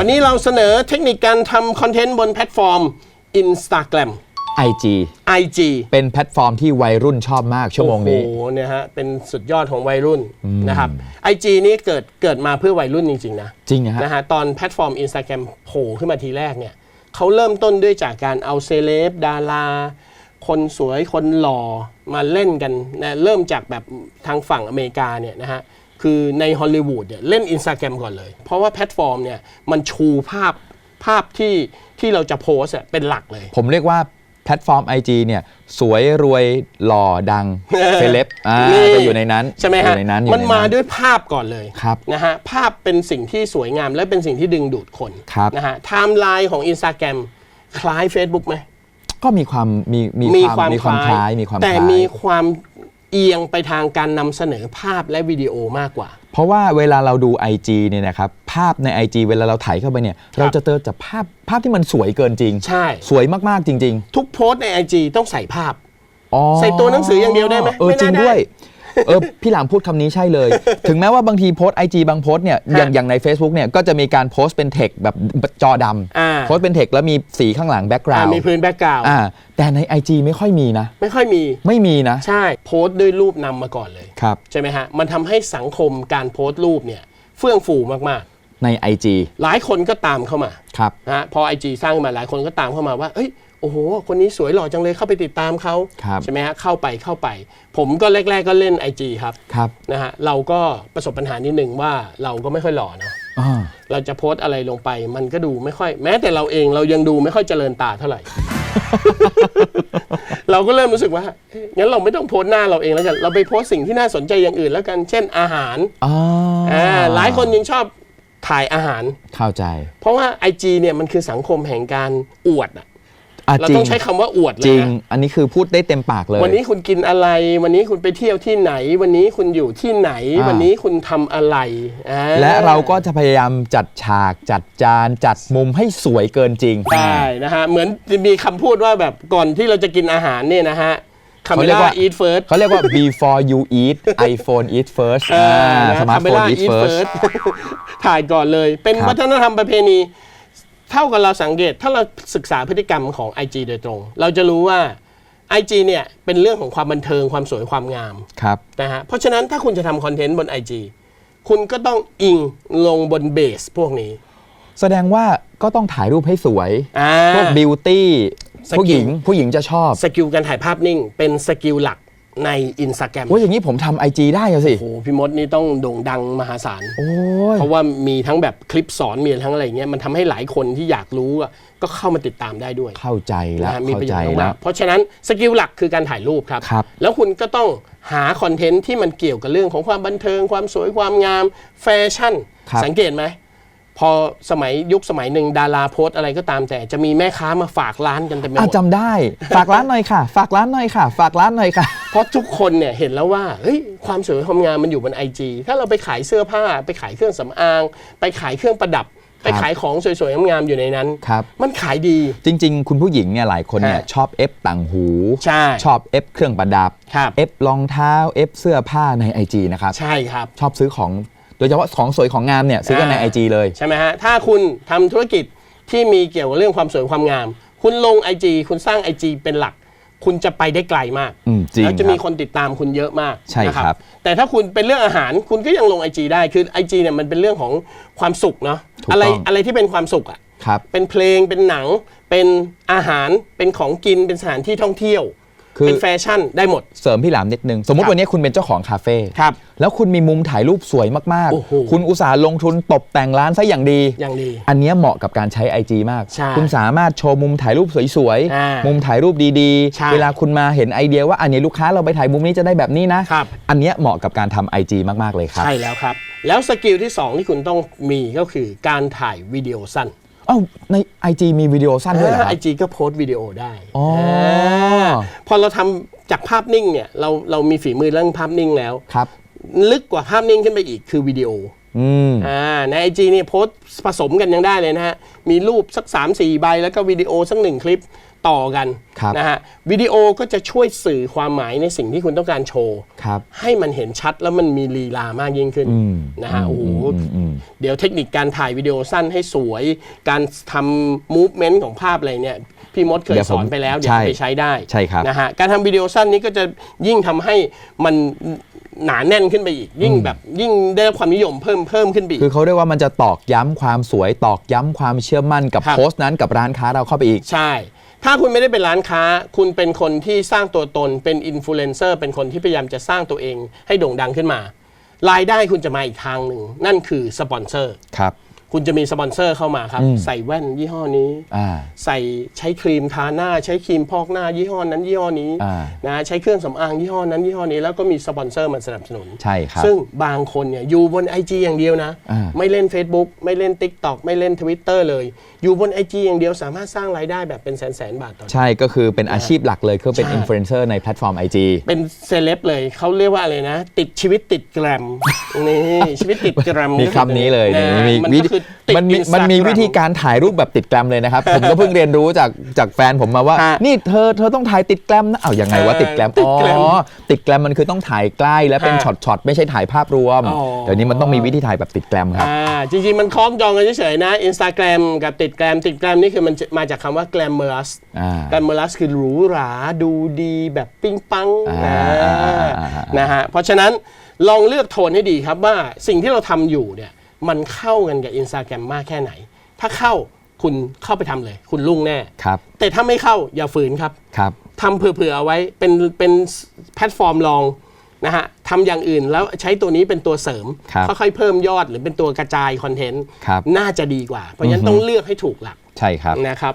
วันนี้เราเสนอเทคนิคการทำคอนเทนต์บนแพลตฟอร์ม Instagram IG IG เป็นแพลตฟอร์มที่วัยรุ่นชอบมากชั่วโมงนี้ โอ้โหเนี่ยฮะ เป็นสุดยอดของวัยรุ่นนะครับ IG นี้เกิดเกิดมาเพื่อวัยรุ่นจริง ๆ นะ จริงนะฮะนะฮะ ตอนแพลตฟอร์ม Instagram โผล่ขึ้นมาทีแรกเนี่ยเขาเริ่มต้นด้วยจากการเอาเซเลบดารา คนสวยคนหล่อมาเล่นกันนะเริ่มจากแบบทางฝั่งอเมริกาเนี่ยนะฮะ คือในฮอลลีวูดเนี่ยเล่น Instagram ก่อนเลย เพราะว่าแพลตฟอร์มเนี่ยมันชูภาพภาพที่ที่เราจะโพสต์อะเป็นหลักเลย ผมเรียกว่าแพลตฟอร์ม IG เนี่ยสวยรวยหล่อดังเซเลบอ่านี่จะอยู่ในนั้นใช่ไหมอฮะยู่ในนั้นอยู่มันในมาด้วยภาพก่อนเลยครับนะฮะภาพเป็นสิ่งที่สวยงามและเป็นสิ่งที่ดึงดูดคนครับนะฮะไทม์ไลน์ของ Instagram คล้าย Facebook ไหมก็มีความมีมีมีความความมีความคล้ายมีความแต่คล้ายมีความ เอียงไปทางการนำเสนอภาพและวิดีโอมากกว่า เพราะว่าเวลาเราดู IG เนี่ยนะครับภาพใน IG เวลาเราถ่ายเข้าไปเนี่ย เราจะเจอจากภาพภาพที่มันสวยเกินจริง ใช่ สวยมากๆจริง ทุกโพสต์ใน IG ต้องใส่ภาพ ๆอ๋อใส่ตัวหนังสืออย่างเดียวได้ไหมเออไม่น่าจริงได้ด้วย เออพี่หลามพูดคำนี้ใช่เลย ถึงแม้ว่าบางทีโพสไอจีบางโพสต์เนี่ยอย่างฮะอย่างใน Facebook เนี่ยก็จะมีการโพสต์เป็นเทคแบบจอดอ่าำโพสต์เป็นเทคแล้วมีสีข้างหลังแบ็กกราอ่าวด์มีพื้นแบ็กกราวด์อ่าแต่ใน IG ไม่ค่อยมีนะ ไม่ค่อยมีไม่มีนะใช่โพสต์ด้วยรูปนำมาก่อนเลย ครับใช่ไหมฮะ มันทำให้สังคมการโพสต์รูปเนี่ยเฟื่องฟูมากใน IG ๆ หลายคนก็ตามเข้ามาครับ นะฮะพอ IG สร้างขึ้นมาหลายคนก็ตามเข้ามาว่าเอ้ย โอ้โห คนนี้สวยหล่อจังเลยเข้าไปติดตามเขาครับใช่ไหมฮะเข้าไปเข้าไป ผมก็แรก ๆ ก็เล่น IG ครับครับนะฮะเราก็ประสบปัญหานิดหนึ่งว่าเราก็ไม่ค่อยหล่อเนาะอ่าเราจะโพสต์อะไรลงไป มันก็ดูไม่ค่อย แม้แต่เราเองเรายังดูไม่ค่อยเจริญตาเท่าไหร่ เราก็เริ่มรู้สึกว่าเอ๊ะงั้นเราไม่ต้องโพสต์หน้าเราเองแล้วกันเราไปโพสต์สิ่งที่น่าสนใจอย่างอื่นแล้วกันเช่นอาหารอ่าอ่าหลายคนยังชอบถ่ายอาหาร เข้าใจ เพราะว่า IG เนี่ยมันคือสังคมแห่งการอวดอะอะ เราจริต้องงใช้คำว่าอวดเลจริยงนะอันนี้คือพูดได้เต็มปากเลย วันนี้คุณกินอะไร วันนี้คุณไปเที่ยวที่ไหน วันนี้คุณอยู่ที่ไหนอ่าวันนี้คุณทำอะไรอ่าและเราก็จะพยายามจัดฉากจัดจานจัดมุมให้สวยเกินจริงใช่นะฮะเหมือนมีคำพูดว่าแบบก่อนที่เราจะกินอาหารเนี่ยนะฮะคาเมเขาเรียกล่าว่า eat first เขาเรียกว่า before you eat iPhone eat first เออนะสมาร์ทโฟน Camera eat eat first first ถ่ายก่อนเลย เป็นครับวัฒนธรรมประเพณี เท่ากับเราสังเกตถ้าเราศึกษาพฤติกรรมของ IG โดยตรง เราจะรู้ว่า IG เนี่ยเป็นเรื่องของความบันเทิงความสวยความงามครับนะฮะเพราะฉะนั้นถ้าคุณจะทำคอนเทนต์บน IG คุณก็ต้องอิงลงบนเบสพวกนี้ แสดงว่าก็ต้องถ่ายรูปให้สวยอ่าพวกบิวตี้สกิลผู้หญิงผู้หญิงจะชอบ สกิลการถ่ายภาพนิ่งเป็นสกิลหลัก ใน Instagram โอ้ยอย่างนี้ผมทำไอจีได้อะสิ โอ้โหพี่มดนี่ต้องโด่งดังมหาศาล โอ้ย เพราะว่ามีทั้งแบบคลิปสอนมีทั้งอะไรเงี้ยมันทำให้หลายคนที่อยากรู้อะก็เข้ามาติดตามได้ด้วยเข้าใจแล้วนะฮะมีเข้าประโยใจชน์แล้มาว กๆเพราะฉะนั้นสกิลหลักคือการถ่ายรูปครับ ครับ แล้วคุณก็ต้องหาคอนเทนต์ที่มันเกี่ยวกับเรื่องของความบันเทิง ความสวยความงามแฟชั่น ครับสังเกตไหม พอสมัยยุคสมัยหนึ่งดาราโพสต์อะไรก็ตามแต่จะมีแม่ค้ามาฝากร้านกันเต็มไปหอะมดจำได้ ฝากร้านหน่อยค่ะ ฝากร้านหน่อยค่ะ ฝากร้านหน่อยค่ะ เพราะทุกคนเนี่ยเห็นแล้วว่าเฮ้ยความสวยความงามมันอยู่บนไอจีถ้าเราไปขายเสื้อผ้า ไปขายเครื่องสำอาง ไปขายเครื่องประดับ ไปขายของสวยๆงามๆอยู่ในนั้น ครับ มันขายดี จริง ๆ คุณผู้หญิงเนี่ยหลายคนเนี่ยฮะชอบเอฟต่างหู ใช่ชอบเอฟเครื่องประดับ ครับเอฟรองเท้า เอฟเสื้อผ้าใน IG นะครับ ใช่ครับ ชอบซื้อของ โดยเฉพาะของสวยของงามเนี่ยซื้อกันในอ่า IG เลย ใช่ไหมฮะ ถ้าคุณทำธุรกิจที่มีเกี่ยวกับเรื่องความสวยความงาม คุณลง IG คุณสร้าง IG เป็นหลัก คุณจะไปได้ไกลมาก อืมจริงแล้วจะมีครับ คนติดตามคุณเยอะมากใช่นะครับแต่ถ้าคุณเป็นเรื่องอาหารคุณก็ยังลง IG ได้คือ IG เนี่ยมันเป็นเรื่องของความสุขเนาะถูกต้อง อะไรอะไรที่เป็นความสุขอะครับ เป็นเพลงเป็นหนังเป็นอาหารเป็นของกินเป็นสถานที่ท่องเที่ยว คือ เป็นแฟชั่นได้หมด เสริมพี่หลามนิดนึง สมมติครับวันนี้คุณเป็นเจ้าของคาเฟ่ครับแล้วคุณมีมุมถ่ายรูปสวยมาก โอ้โหๆ คุณอุตส่าห์ลงทุนตกแต่งร้านซะอย่างดี อย่างดีอันเนี้ยเหมาะกับการใช้ IG มาก ใช่คุณสามารถโชว์มุมถ่ายรูปสวยอ่าๆมุมถ่ายรูปดีใช่ๆ เวลาคุณมาเห็นไอเดียว่าอันนี้ลูกค้าเราไปถ่ายมุมนี้จะได้แบบนี้นะ ครับ อันเนี้ยเหมาะกับการทำ IG มากๆเลยครับ ใช่แล้วครับ แล้วสกิลที่ 2 ที่คุณต้องมีก็คือการถ่ายวิดีโอสั้นเอ้าใน IG มีวิดีโอสั้นด้วยเหรอคไอรับ จีก็โพสต์วิดีโอได้อ๋ออ่าพอเราทำจากภาพนิ่งเนี่ยเราเรามีฝีมือเรื่องภาพนิ่งแล้ว ครับ ลึกกว่าภาพนิ่งขึ้นไปอีกคือวิดีโออืม อ่าในไอจีนี่โพสต์ผสมกันยังได้เลยนะฮะ มีรูปสัก 3 4 ใบแล้วก็วิดีโอสักหนึ่งคลิป ต่อกันครับนะฮะวิดีโอก็จะช่วยสื่อความหมายในสิ่งที่คุณต้องการโชว์ ครับให้มันเห็นชัดแล้วมันมีลีลามากยิ่งขึ้นอืมนะฮะโอ้โหอืมอืม เดี๋ยวเทคนิคการถ่ายวิดีโอสั้นให้สวย การทำมูฟเมนต์ของภาพอะไรเนี่ยพี่มดเคยเดี๋ยวสผมอนไปแล้วเดี๋ยวใช่เอาไปใช้ได้ใช่ครับ นะฮะการทำวิดีโอสั้นนี้ก็จะยิ่งทำให้มันหนาแน่นขึ้นไปอีก ยิ่งแบบยิ่งได้รับความนิยมเพิ่มเพิ่มขึ้นไปอีก คือเขาเรียกว่ามันจะตอกย้ำความสวยตอกย้ำความเชื่อมั่นกับครับ โพสต์นั้นกับร้านค้าเราเข้าไปอีก ใช่ ถ้าคุณไม่ได้เป็นร้านค้า คุณเป็นคนที่สร้างตัวตน เป็นอินฟลูเอนเซอร์เป็นคนที่พยายามจะสร้างตัวเองให้โด่งดังขึ้นมา รายได้คุณจะมาอีกทางหนึ่ง นั่นคือสปอนเซอร์ครับ คุณจะมีสปอนเซอร์เข้ามาครับ ใส่แว่นยี่ห้อนี้ อ่า ใส่ใช้ครีมทาหน้า ใช้ครีมพอกหน้ายี่ห้อนั้นยี่ห้อนี้อ่า นะใช้เครื่องสำอางยี่ห้อนั้นยี่ห้อนี้แล้วก็มีสปอนเซอร์มาสนับสนุน ใช่ครับ ซึ่งบางคนเนี่ยอยู่บน IG อย่างเดียวนะ อ่า ไม่เล่น Facebook ไม่เล่น TikTok ไม่เล่น Twitter เลย อยู่บน IG อย่างเดียวสามารถสร้างรายได้แบบเป็นแสนแสนๆบาทต่อเดือน ใช่ก็คือเป็นอาชีพหลักเลยคือเป็นใช่ อินฟลูเอนเซอร์ในแพลตฟอร์ม IG เป็นเซเลบเลยเขาเรียกว่าอะไรนะ ติดชีวิตติดแกรมนี่ ชีวิตติดแกรมมีคำนี้เลยนะมีมันวิก็ธีคือติดมันมี Instagram มันมีวิธีการถ่ายรูปแบบติดแกรมเลยนะครับ ผมก็เพิ่งเรียนรู้จากจากแฟนผมมาว่าฮะนี่เธอเธอต้องถ่ายติดแกรมนะเอาอย่างไงว่าเออติดแกรมติดอ๋อแกรมติดแกรมมันคือต้องถ่ายใกล้ และเป็นฮะช็อตช็อตๆไม่ใช่ถ่ายภาพรวมอ๋อเดี๋ยวนี้มันต้องมีวิธีถ่ายแบบติดแกรมครับอ่าจริงๆมันคล้องจองกันเฉยๆนะ Instagram กับติดแกรมติดแกรมนี่คือมันจะมาจากคำว่า glamorous อ่า glamorous คือหรูหราดูดีแบบปิ๊งปังอ่าอ่าอ่าอ่าอ่านะฮะเพราะฉะนั้นลองเลือกโทนให้ดีครับว่าสิ่งที่เราทำอยู่เนี่ย มันเข้ากันกับ Instagram มากแค่ไหน ถ้าเข้าคุณเข้าไปทำเลย คุณรุ่งแน่ ครับ แต่ถ้าไม่เข้าอย่าฝืนครับ ครับทำเผื่อๆเอาไว้เป็นเป็นแพลตฟอร์มลองนะฮะทำอย่างอื่นแล้วใช้ตัวนี้เป็นตัวเสริมครับค่อยๆเพิ่มยอดหรือเป็นตัวกระจายคอนเทนต์ครับน่าจะดีกว่า เพราะฉะนั้นต้องเลือกให้ถูกหลัก ใช่ครับ นะครับ